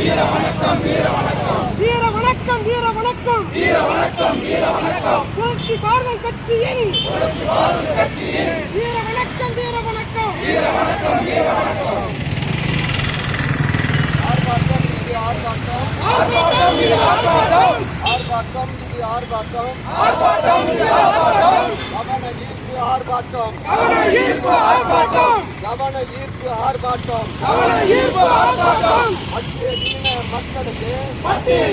வீர வணக்கம் வீர வணக்கம் வீர வணக்கம் வீர வணக்கம் வீர வணக்கம் வீர வணக்கம் புரட்சி பாரதம் கட்சியின் புரட்சி பாரதம் கட்சியின் வீர வணக்கம் வீர வணக்கம் வீர வணக்கம் வீர வணக்கம் ஆர்ப்பாட்டம் இது ஆர்ப்பாட்டம். ஆர்ப்பாட்டம் இது ஆர்ப்பாட்டம் ஆர்ப்பாட்டம். இது ஆர்ப்பாட்டம் ஆர்ப்பாட்டம். கவன ஈர்ப்பு ஆர்ப்பாட்டம். கவன ஈர்ப்பு ஆர்ப்பாட்டம். கவன ஈர்ப்பு ஆர்ப்பாட்டம். கவன ஈர்ப்பு ஆர்ப்பாட்டம். மத்திய ஈன மக்களுக்கு. மக்களுக்கு.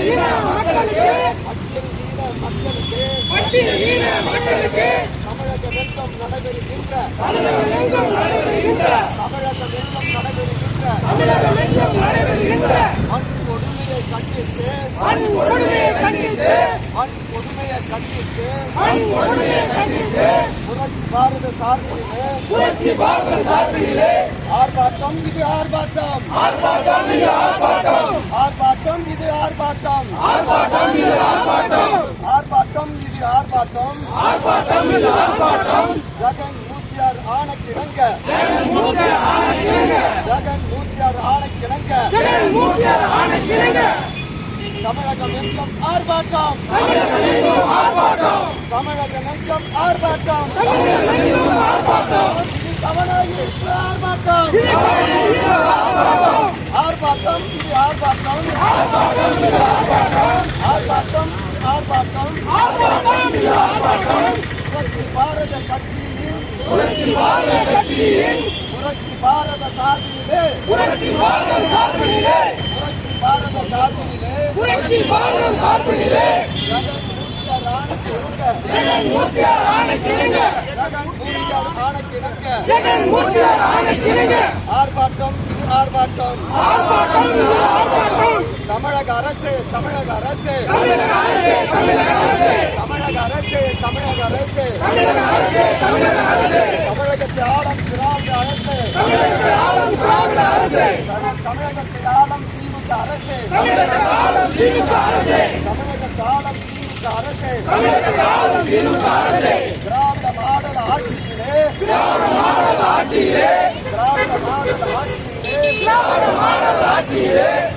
மத்திய ஈன மக்களுக்கு. தமிழக வெள்ளம் நடைபெறுகின்ற. தமிழகம் எங்கும் நடைபெறுகின்ற. தமிழக வெள்ளம் நடைபெறுகின்ற. தமிழகம் எங்கும் நடைபெறுகின்ற. மண் கொடுமையை கண்டித்து. மண் கொடுமையை கண்டித்து. கண்டித்து புரட்சி பாரத சார்பிலே புரட்சி பாரத சார்பிலே. ஆர்ப்பாட்டம் இது ஆர்ப்பாட்டம். ஆர்ப்பாட்டம் இது ஆர்ப்பாட்டம். ஆர்ப்பாட்டம் இது ஆர்ப்பாட்டம். ஆர்ப்பாட்டம் இது ஆர்ப்பாட்டம். ஆர்ப்பாட்டம் இது ஆர்ப்பாட்டம். ஆர்ப்பாட்டம் இது ஆர்ப்பாட்டம். ஜெகன் மூத்தியார் ஜெகன் எங்கும் ஆர்ப்பாட்டம் தமிழகம் ஆர்ப்பாட்டம் தமிழகம் ஆர்ப்பாட்டம் ஆர்ப்பாட்டம் ஆர்ப்பாட்டம் ஆர்ப்பாட்டம் ஆர்ப்பாட்டம் ஆர்ப்பாட்டம் பாரத கட்சியில் புரட்சி பாரத சார்பிலே புரட்சி பாரத சார்பிலே புரட்சி பாரத சார்பிலே புரட்சி பாரத சார்பிலே ஜெகன் மூர்த்தியார் மூத்தியார் ஆணைக்கிணங்க ஜெகன் மூர்த்தியார் ஆணைக்கிணங்க ஆர்ப்பாட்டம் இது ஆர்ப்பாட்டம். ஆர்ப்பாட்டம் இது ஆர்ப்பாட்டம். தமிழக அரசு தமிழக அரசு. தமிழக அரசே தமிழக அரசே. தமிழக அரசு தமிழக அரசு. தமிழக அரசே தமிழக அரசே. தமிழகத்தை ஆளும் திராவிட அரசு. தமிழகத்தை ஆளும் திராவிட அரசே. தமிழ்- தமிழகத்தை ஆளும் திமுக அரசு. தமிழகத்தை ஆளும் திமுக அரசே. தமிழகத்தை ஆளும் திமுக அரசு. திமுக அரசே. திராவிட மாடல் ஆட்சியிலே. திராவிட மாடல் ஆட்சியிலே. திராவிட மாடல் ஆட்சியிலே. திராவிட மாடல் ஆட்சியிலே. பட்டியலின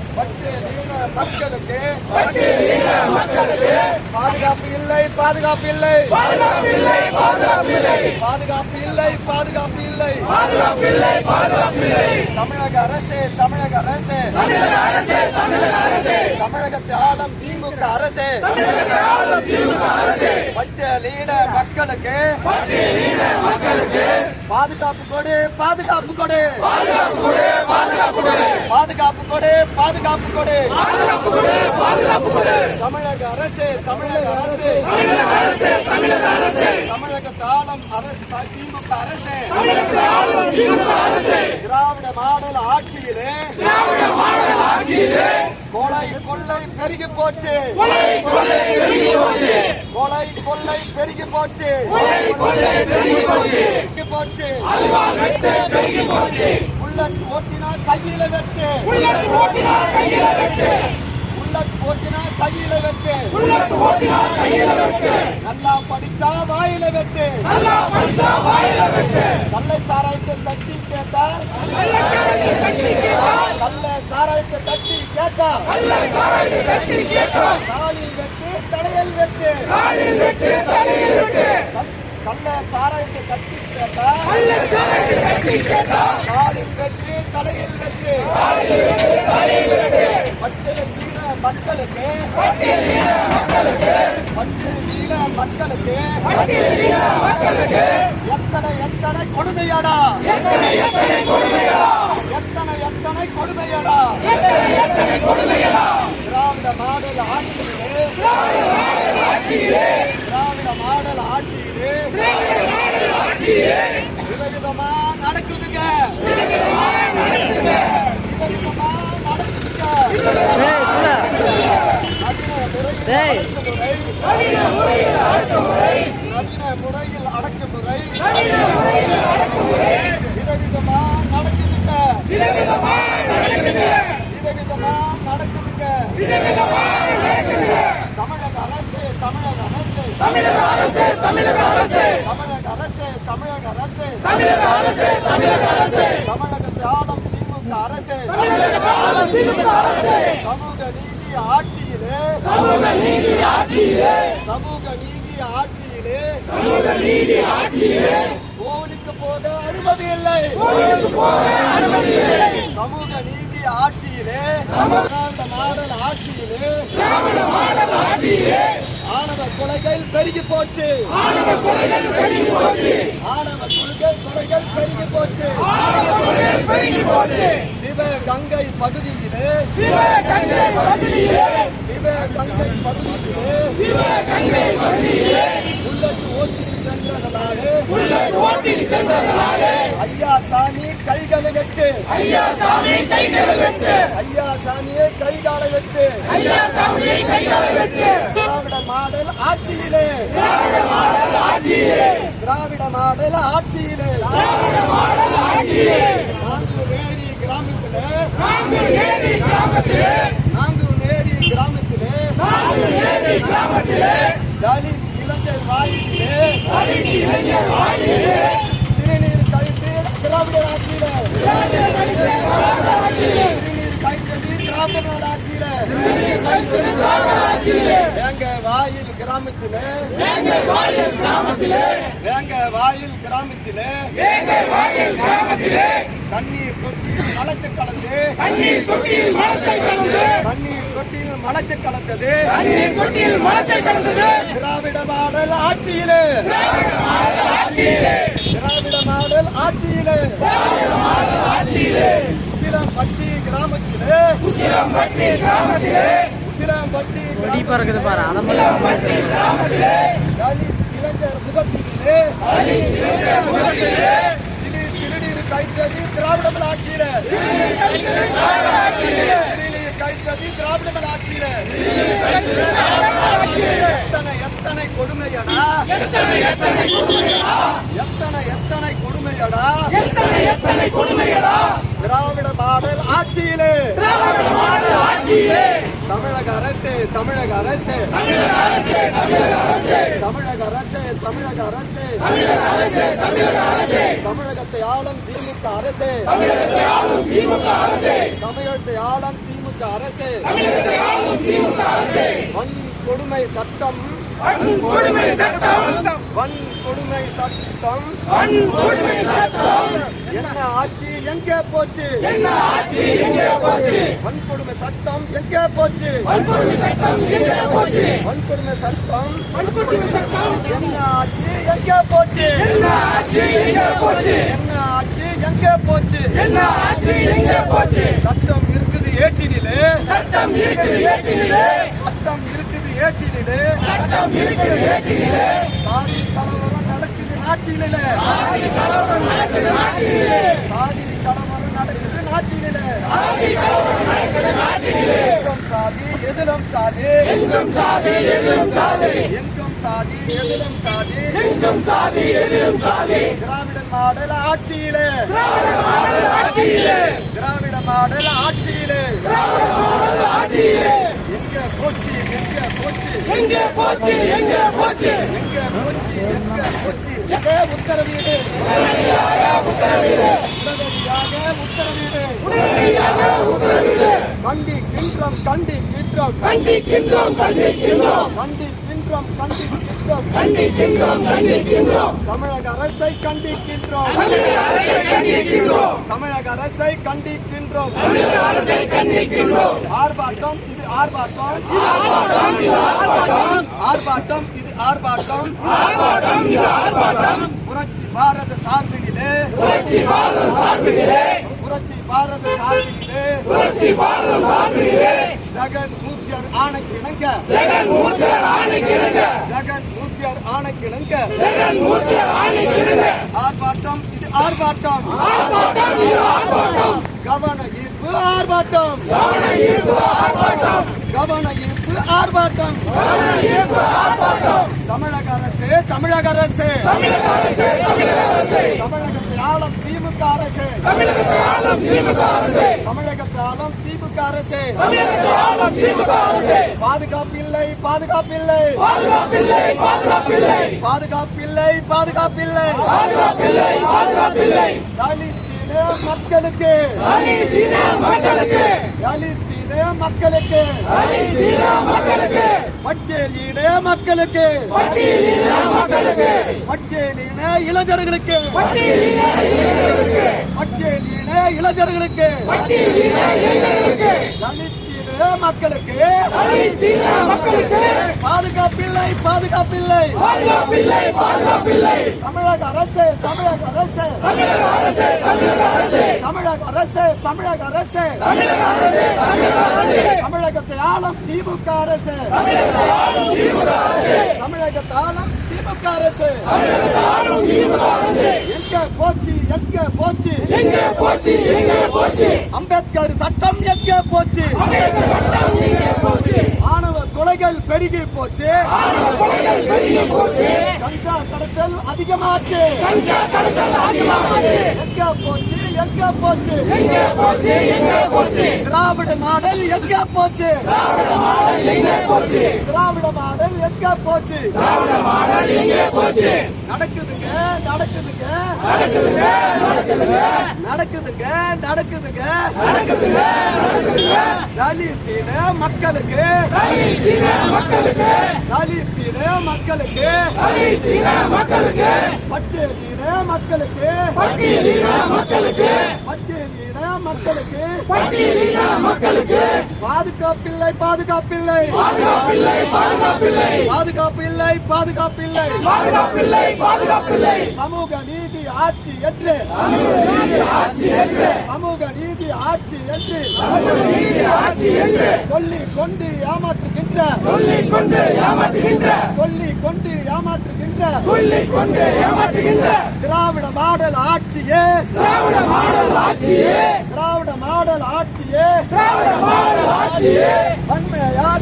மக்களுக்கு பட்டியலின மக்களுக்கு பாதுகாப்பு இல்லை பாதுகாப்பு இல்லை. பாதுகாப்பு இல்லை பாதுகாப்பு இல்லை. பாதுகாப்பு இல்லை பாதுகாப்பு இல்லை தமிழக அரசு தமிழக அரசு. தமிழக அரசே தமிழக அரசே தமிழகத்தை ஆளும் திமுக அரசு. தமிழகத்தை ஆளும் திமுக அரசே பட்டியலின மக்களுக்கு பட்டியலின மக்களுக்கு பாதுகாப்பு கொடு பாதுகாப்பு கொடு. பாதுகாப்பு கொடு பாதுகாப்பு கொடு. பாதுகாப்பு கொடு பாதுகாப்பு கொடு. பாதுகாப்பு கொடு பாதுகாப்பு கொடு. தமிழக அரசு தமிழக அரசு. தமிழக அரசே தமிழக அரசே. தமிழக தாளம் அரசு திமுக அரசு. அரசே. திராவிட மாடல் ஆட்சியிலே. திராவிட மாடல் ஆட்சியிலே. கொலை கொள்ளை பெருகி போச்சு. கொலை கொள்ளை பெருகி போச்சு. கொலை கொள்ளை பெருகி போச்சு. கொலை கொள்ளை பெருகி போச்சு. பெருகி போச்சு பெருகி போச்சு. புல்லட் ஓட்டினா கையில வெட்டு. புல்லட் கையில வெட்டு. புல்லட் ஓட்டினா கையில வெட்டு. புல்லட் கையில வெட்டு. நல்லா படிச்சா வாயில வெட்டு. நல்லா படிச்சா வாயில வெட்டு. கல்லை சாராயத்தை தட்டி கேட்டா கல்ல சாராயத்தை தட்டி கேட்டா சாராயத்தை தட்டி கேட்டால் காலில் வெட்டு தடையல் வெட்டு. காலில் வெட்டு தலையில் வெட்டு. கல்ல சாராயத்தை தட்டி கேட்டா கள்ள சாராயத்தை தட்டி கேட்டால் காலில் வெட்டு தலையில் வெட்டு காலில் வெட்டு தலையில் வெட்டு மக்களுக்கு. மக்களுக்கு. பட்டியலின மக்களுக்கு. பட்டியலின மக்களுக்கு. எத்தனை எத்தனை கொடுமையடா. எத்தனை எத்தனை கொடுமைகளா எத்தனை எத்தனை கொடுமையடா. எத்தனை எத்தனை திராவிட மாடல் ஆட்சியிலே. திராவிட மாடல் ஆட்சியிலே. திராவிட மாடல் ஆட்சியிலே விதவிதமா நடக்குதுங்க. விதவிதமா நடக்குதுங்க. விதவிதமா நடக்குதுங்க டேய். நவீன முறையில் அடக்குமுறை நவீன முறையில் அடக்குமுறை விதவிதமா நடக்குதுங்க விதவிதமா நடக்குதுங்க விதவிதமா நடக்குதுங்க விதவிதமா நடக்குதுங்க தமிழக அரசு தமிழக அரசு தமிழக அரசு தமிழக அரசு. தமிழக அரசு தமிழக அரசு. தமிழக அரசு தமிழக அரசு. தமிழகத்தை ஆளும் திமுக அரசு. தமிழக ஆளும் திமுக அரசு. சமூக நீதி ஆட்சியிலே. சமூக நீதி ஆட்சியிலே. சமூக நீதி ஆட்சியிலே. சமூக நீதி ஆட்சியிலே. கோவிலுக்கு போக அனுமதி இல்லை. கோயிலுக்கு போக அனுமதி இல்லை. சமூக நீதி ஆட்சியிலே. திராவிட மாடல் ஆட்சியிலே. மாடல் ஆட்சியிலே. ஆணவ கொலைகள் பெருகி போச்சு. ஆணவ கொலைகள் பெருகி போச்சு. ஆணவ கொள்கை கொலைகள் பெருகி போச்சு. ஆணவ கொலைகள் பெருகி போச்சு. சிவகங்கை பகுதியிலே. சிவகங்கை பகுதியிலே. சிவகங்கை பகுதியிலே. சிவகங்கை பகுதியிலே. உள்ளத்து ஓட்டி சென்றதனாலே. புல்லட் ஓட்டில் சென்றதனாலே. ஐயா சாமி கைகளை வெட்டு. ஐயா சாமி கைகளை வெட்டு. ஐயா சாமியை கைகாலை வெட்டு. ஐயா சாமியை கைகளை வெட்டு. மாடல் ஆட்சியிலே. திராவிட மாடல் ஆட்சியிலே. திராவிட மாடல் ஆட்சியிலே திராவிட மாடல் ஆட்சியிலே கிராமத்திலே. கிராமத்திலே கிராமத்திலே கிராமத்திலே. தலித் இளைஞர் வாயிலே. தலித் இளைஞர் வாயிலே சிறுநீர் திராவிட ஆட்சியிலே திராவிட ஆட்சியிலே சிறுநீர் கழித்தது திராவிட ஆட்சியிலே. சிறுநீர் கழித்தது திராவிட ஆட்சியிலே. கிராமத்திலே. வேங்கை வாயில் கிராமத்திலே. வேங்க வாயில் கிராமத்திலே. வேங்கை வாயில் கிராமத்திலே. தண்ணீர் தொட்டியில் மலத்து கலந்து. தண்ணீர் தொட்டியில் மலத்தை கலந்தது தண்ணீர் தொட்டியில் மலத்து கலந்தது. தண்ணீர் தொட்டியில் மலத்தை கலந்தது. திராவிட மாடல் ஆட்சியிலே. திராவிட மாடல் ஆட்சியிலே. திராவிட மாடல் ஆட்சியிலே. திராவிட மாடல் ஆட்சியிலே. உசிலம்பட்டி கிராமத்திலே. உசிலம்பட்டி கிராமத்திலே. சிலாம்பட்டி கொடி பறக்குது பாரு அதை இளைஞர் முகத்திலே சிறு சிறுநீர் கைத்தது திராவிடமன் ஆட்சியில சிறுநீர் கைத்தது ஆட்சியில எத்தனை எத்தனை கொடுமையடா எத்தனை எத்தனை கொடுமையடா? எத்தனை எத்தனை கொடுமையடா? திராவிட மாடல் ஆட்சியிலே. திராவிட மாடல் ஆட்சியிலே. தமிழக அரசு தமிழக அரசு. தமிழக அரசே தமிழக அரசே. தமிழக அரசு தமிழக அரசு. தமிழக அரசே தமிழக அரசே. தமிழகத்தை ஆளும் திமுக அரசு. தமிழகத்தை ஆளும் திமுக அரசே. தமிழகத்தை ஆளும் திமுக அரசு. தமிழகத்தை ஆளும் திமுக அரசே. வன் கொடுமை சட்டம் வன் கொடுமை சட்டம். வன் கொடுமை சட்டம். வன் கொடுமை சட்டம் என்ன ஆட்சி எங்கே போச்சு? என்ன ஆட்சி எங்கே போச்சு? வன்கொடுமை சட்டம் எங்கே போச்சு? வன்கொடுமை சட்டம் எங்கே போச்சு? வன்கொடுமை சட்டம். வன்கொடுமை சட்டம். என்ன ஆட்சி எங்கே போச்சு? என்ன ஆட்சி எங்கே போச்சு? என்ன ஆட்சி எங்கே போச்சு? என்ன ஆட்சி எங்கே போச்சு? சட்டம் இருக்குது ஏட்டினிலே. சட்டம் இருக்குது ஏட்டினிலே. சட்டம் இருக்குது ஏட்டினிலே சட்டம் இருக்குது ஏட்டினிலே சாதி கலவரம் நடக்குது நாட்டினிலே. சாதி கலவரம் நடக்குது நாட்டினிலே. சாதி கலவரம் நடக்குது நாட்டினிலே. சாதி கலவரம் நடக்குது நாட்டினிலே. எங்கும் சாதி எதிலும் சாதி. எங்கும் சாதி எதிலும் சாதி. எங்கும் சாதி எதிலும் சாதி. எங்கும் சாதி எதிலும் சாதி. திராவிட மாடல் ஆட்சியிலே. திராவிட மாடல் ஆட்சியிலே. திராவிட மாடல் ஆட்சியிலே. திராவிட மாடல் ஆட்சியிலே. எங்க போச்சு எங்க போச்சு? எங்க போச்சு? எங்க போச்சு எங்க போச்சு எங்க போச்சு எங்க உத்தரவீடு. உடனடியாக உத்தரவீடு உடனடியாக கண்டி கின்றோம் கண்டி கின்றோம் கண்டி கின்றோம் கண்டி கண்டிக்கின்றோம். கண்டிக்கின்றோம் தமிழக அரசை கண்டிக்கின்றோம். தமிழக அரசை கண்டிக்கின்றோம். தமிழக அரசை கண்டிக்கின்றோம். தமிழக அரசை கண்டிக்கின்றோம். ஆர்ப்பாட்டம் இது ஆர்ப்பாட்டம். ஆர்ப்பாட்டம் இது ஆர்ப்பாட்டம். ஆர்ப்பாட்டம் இது ஆர்ப்பாட்டம். ஆர்ப்பாட்டம் இது ஆர்ப்பாட்டம். புரட்சி பாரத சார்பிலே. புரட்சி பாரத சார்பிலே. புரட்சி பாரத சார்பிலே. புரட்சி பாரத சார்பிலே. ஜெகன் மூர்த்தியர் ஜெகன் மூர்த்தியர் ஆணைக்கிணங்க ஜெகன் மூர்த்தியர் ஆணைக்கிணங்க ஜெகன் மூர்த்தியர் ஆணைக்கிணங்க ஆர்ப்பாட்டம் இது ஆர்ப்பாட்டம். ஆர்ப்பாட்டம் இது ஆர்ப்பாட்டம். கவன ஈர்ப்பு ஆர்ப்பாட்டம். கவன ஈர்ப்பு ஆர்ப்பாட்டம். கவன ஈர்ப்பு ஆர்ப்பாட்டம். கவன ஈர்ப்பு ஆர்ப்பாட்டம். தமிழக அரசு தமிழக அரசு. தமிழக அரசு தமிழக அரசு. தமிழகத்தை ஆளும் திமுக அரசு. தமிழகத்தை ஆளும் திமுக அரசு. தமிழகத்தை ஆளும் திமுக அரசு. பாதுகாப்பில்லை பாதுகாப்பில்லை. பாதுகாப்பில்லை பாதுகாப்பில்லை. பாதுகாப்பில்லை பாதுகாப்பில்லை. பாதுகாப்பில்லை பாதுகாப்பில்லை. தலித்தின மக்களுக்கு. தலித்தின மக்களுக்கு. தலித் மக்களுக்கு. பட்டியலிட மக்களுக்கு. பட்டியலின இளைஞர்களுக்கு. பட்டியலின இளைஞர்களுக்கு. இளைஞர்களுக்கு மக்களுக்கு பாதுகாப்பில்லை பாதுகாப்பில்லை. பாதுகாப்பில்லை தமிழக அரசு தமிழக அரசு தமிழக அரசு தமிழக அரசு தமிழக அரசு தமிழக அரசு தமிழக அரசு தமிழக திமுக அரசு தமிழகத்தை ஆளும் திமுக அரசு தமிழகத்தை ஆளும் எங்க போச்சு எங்க போச்சு எங்கே போச்சு? எங்கே போச்சு அம்பேத்கர் சட்டம் எங்க போச்சு? ஆணவ கொலைகள் பெருகி போச்சு. கொலைகள் பெருகி போச்சு கஞ்சா கடத்தல் அதிகமாச்சு கஞ்சா கடத்தல் அதிகமாச்சு. எங்க போச்சு? எங்க போச்சு எங்கே போச்சு எங்கே போச்சு திராவிட மாடல் எங்க போச்சு எங்கே போச்சு திராவிட மாடல் எங்க போச்சு திராவிட மாடல் எங்கே போச்சு நடக்குதுங்க நடக்குதுங்க நடக்குதுங்க நடக்குதுங்க நடக்குதுங்க நடக்குதுங்க நடக்குதுங்க நடக்குதுங்க தலித்தின மக்களுக்கு தலித்தின மக்களுக்கு தலித்தின மக்களுக்கு தலித்தின மக்களுக்கு பட்டியலின மக்களுக்கு மக்களுக்கு மக்களுக்கு மக்களுக்கு பாதுகாப்பில்லை பாதுகாப்பில்லை. பாதுகாப்பில்லை பாதுகாப்பில்லை. பாதுகாப்பில்லை பாதுகாப்பில்லை. பாதுகாப்பில்லை பாதுகாப்பில்லை. சமூக நீதி ஆட்சி என்று. ஆட்சி என்று. சமூக நீதி ஆட்சி என்று. நீதி ஆட்சி என்று. சொல்லிக் கொண்டு ஏமாற்றுகின்ற சொல்லிக் கொண்டு ஏமாற்றுகின்ற சொல்லிக் கொண்டு ஏமாற்றுகின்ற சொல்லிக் கொண்டு ஏமாற்றுகின்ற திராவிட மாடல் ஆட்சியே திராவிட மாடல் ஆட்சியே திராவிட மாடல் ஆட்சியே திராவிட மாடல் ஆட்சியே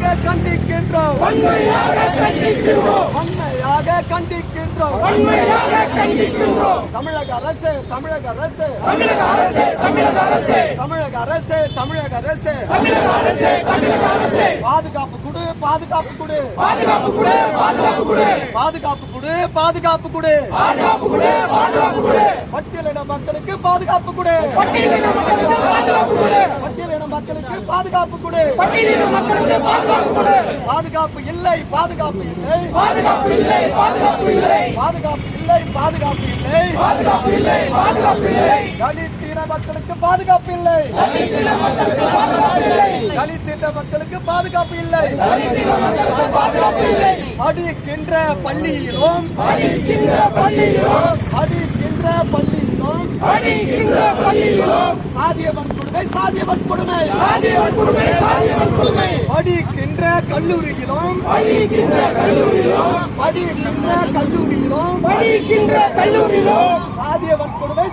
வன்மையாக கண்டிக்கின்றோம். வன்மையாக கண்டிக்கின்றோம். வன்மையாக கண்டிக்கின்றோம் வன்மையாக கண்டிக்கின்றோம் தமிழக அரசு தமிழக அரசு. தமிழக அரசு தமிழக அரசு. தமிழக அரசு தமிழக அரசு தமிழக அரசு தமிழக அரசு பாதுகாப்பு கொடு பாதுகாப்பு கொடு. பாதுகாப்பு கொடு பாதுகாப்பு கொடு பாதுகாப்பு கொடு பாதுகாப்பு கொடு பாதுகாப்பு கொடு பாதுகாப்பு பட்டியலின மக்களுக்கு பாதுகாப்பு கொடு பட்டியலின மக்களுக்கு பாதுகாப்பு கொடு. பட்டியலின மக்களுக்கு பாதுகாப்பு கொடு. பட்டியலின மக்களுக்கு பாதுகாப்பு கொடு. பாதுகாப்பு இல்லை பாதுகாப்பு இல்லை. பாதுகாப்பு இல்லை பாதுகாப்பு இல்லை. பாதுகாப்பு இல்லை பாதுகாப்பு இல்லை. பாதுகாப்பு இல்லை பாதுகாப்பு இல்லை. தலித்தின மக்களுக்கு பாதுகாப்பு இல்லை. தலித்தின மக்களுக்கு பாதுகாப்பு இல்லை. மக்களுக்கு பாதுகாப்பு இல்லை. தலித்தின மக்களுக்கு பாதுகாப்பு இல்லை. படிக்கின்ற பள்ளியிலும் படிக்கின்ற பள்ளியிலும். படிக்கின்ற பள்ளியிலும் அழிக்கின்றோம் சாதிய வன்கொடுமை சாதிய வன்கொடுமை சாதிய வன்கொடுமை சாதிய வன்கொடுமை அழிக்கின்ற கல்லூரியிலும் அழிக்கின்ற கல்லூரியிலும் அழிக்கின்ற கல்லூரியிலும் அழிக்கின்ற கல்லூரியிலும் சாதிய வன்கொடுமை